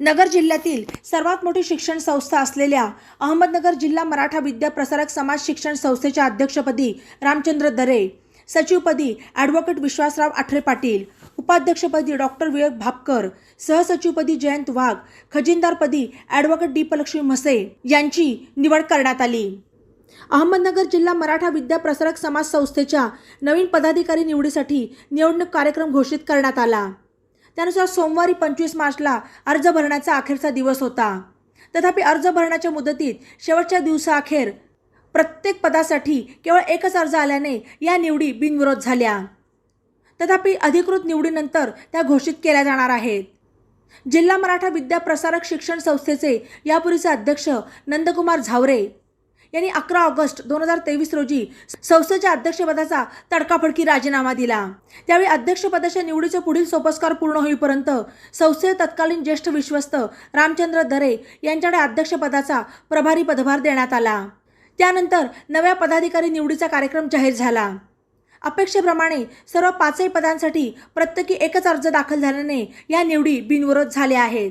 नगर जिल्ह्यातील सर्वात मोठी शिक्षण संस्था असलेल्या अहमदनगर जिल्हा मराठा विद्या प्रसारक समाज शिक्षण संस्थेच्या अध्यक्षपदी रामचंद्र दरे सचिवपदी ॲडव्होकेट विश्वासराव आठरे पाटील उपाध्यक्षपदी डॉक्टर विवेक भापकर सहसचिवपदी जयंत वाघ खजिनदारपदी ॲडव्होकेट दीपलक्ष्मी म्हसे यांची निवड करण्यात आली. अहमदनगर जिल्हा मराठा विद्या प्रसारक समाज संस्थेच्या नवीन पदाधिकारी निवडीसाठी निवडणूक कार्यक्रम घोषित करण्यात आला. त्यानुसार सोमवारी पंचवीस मार्चला अर्ज भरण्याचा अखेरचा दिवस होता. तथापि अर्ज भरण्याच्या मुदतीत शेवटच्या दिवसाअखेर प्रत्येक पदासाठी केवळ एकच अर्ज आल्याने या निवडी बिनविरोध झाल्या. तथापि अधिकृत निवडीनंतर त्या घोषित केल्या जाणार आहेत. जिल्हा मराठा विद्या प्रसारक शिक्षण संस्थेचे यापूर्वीचे अध्यक्ष नंदकुमार झावरे यांनी अकरा ऑगस्ट दोन हजार तेवीस रोजी संस्थेच्या अध्यक्षपदाचा तडकाफडकी राजीनामा दिला. त्यावेळी अध्यक्षपदाच्या निवडीचे पुढील सोपस्कार पूर्ण होईपर्यंत संस्थेचे तत्कालीन ज्येष्ठ विश्वस्त रामचंद्र दरे यांच्याकडे अध्यक्षपदाचा प्रभारी पदभार देण्यात आला. त्यानंतर नव्या पदाधिकारी निवडीचा कार्यक्रम जाहीर झाला. अपेक्षेप्रमाणे सर्व पाचही पदांसाठी प्रत्येकी एकच अर्ज दाखल झाल्याने या निवडी बिनविरोध झाल्या आहेत.